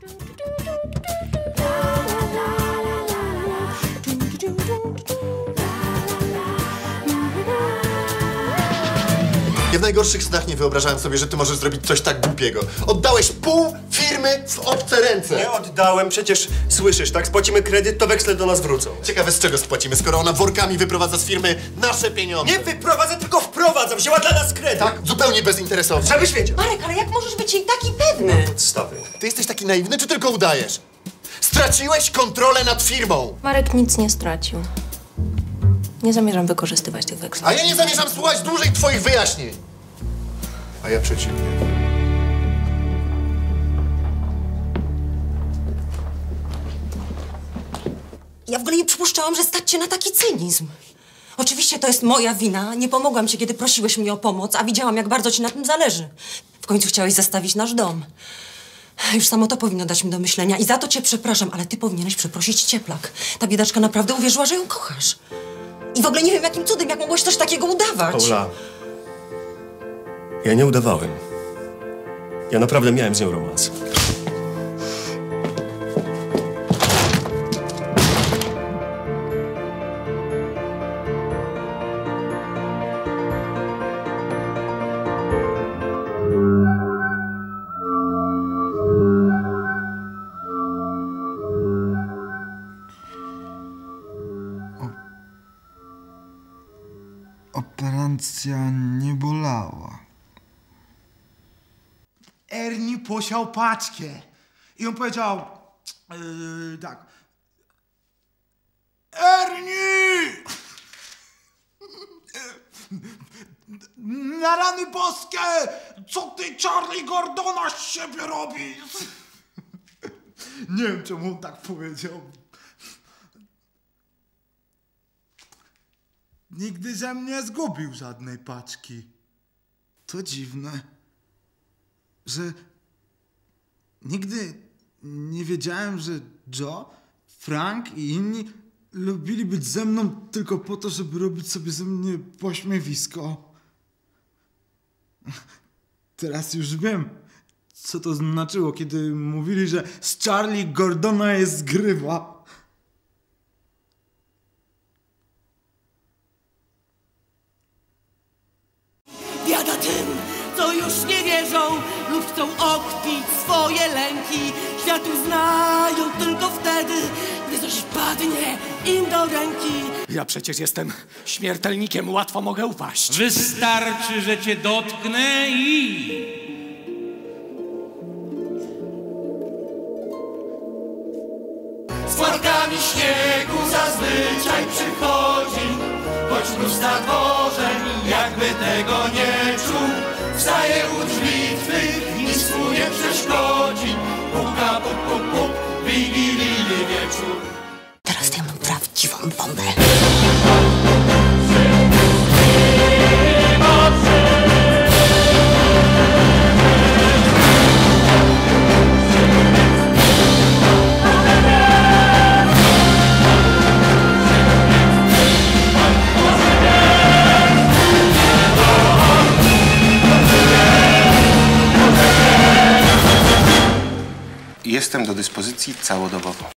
do, do, do. Ja w najgorszych snach nie wyobrażałem sobie, że ty możesz zrobić coś tak głupiego. Oddałeś pół firmy w obce ręce. Nie oddałem, przecież słyszysz, tak? Spłacimy kredyt, to weksle do nas wrócą. Ciekawe, z czego spłacimy, skoro ona workami wyprowadza z firmy nasze pieniądze. Nie wyprowadzę, tylko wprowadzam. Wzięła dla nas kredyt. Tak? Zupełnie bezinteresownie. Żebyś wiedział. Marek, ale jak możesz być jej taki pewny? Podstawy. Ty jesteś taki naiwny, czy tylko udajesz? Straciłeś kontrolę nad firmą! Marek nic nie stracił. Nie zamierzam wykorzystywać tych weksli. A ja nie zamierzam słuchać dłużej twoich wyjaśnień. A ja przeciwnie. Ja w ogóle nie przypuszczałam, że stać cię na taki cynizm. Oczywiście to jest moja wina. Nie pomogłam ci, kiedy prosiłeś mnie o pomoc, a widziałam, jak bardzo ci na tym zależy. W końcu chciałeś zastawić nasz dom. Już samo to powinno dać mi do myślenia i za to cię przepraszam, ale ty powinieneś przeprosić Cieplak. Ta biedaczka naprawdę uwierzyła, że ją kochasz. I w ogóle nie wiem, jakim cudem, jak mogłeś coś takiego udawać. Paula. Ja nie udawałem. Ja naprawdę miałem z nią romans. Operacja nie bolała. Ernie posiał paczkę. I on powiedział yy, tak. Ernie! Na rany boskie! Co ty, Charlie Gordona, z siebie robisz? Nie wiem, czemu on tak powiedział. Nigdy ze mnie zgubił żadnej paczki. To dziwne, że nigdy nie wiedziałem, że Joe, Frank i inni lubili być ze mną tylko po to, żeby robić sobie ze mnie pośmiewisko. Teraz już wiem, co to znaczyło, kiedy mówili, że z Charlie Gordona jest grywa. Tym, co już nie wierzą lub chcą okpić swoje lęki. Świat uznają tylko wtedy, gdy coś padnie im do ręki. Ja przecież jestem śmiertelnikiem, łatwo mogę upaść. Wystarczy, że cię dotknę i... Wstaje u drzwi twych, nic mu nie przeszkodzi. Puka, puk, puk, puk, wigilijny wieczór. Teraz ja mam prawdziwą bombę. Jestem do dyspozycji całodobowo.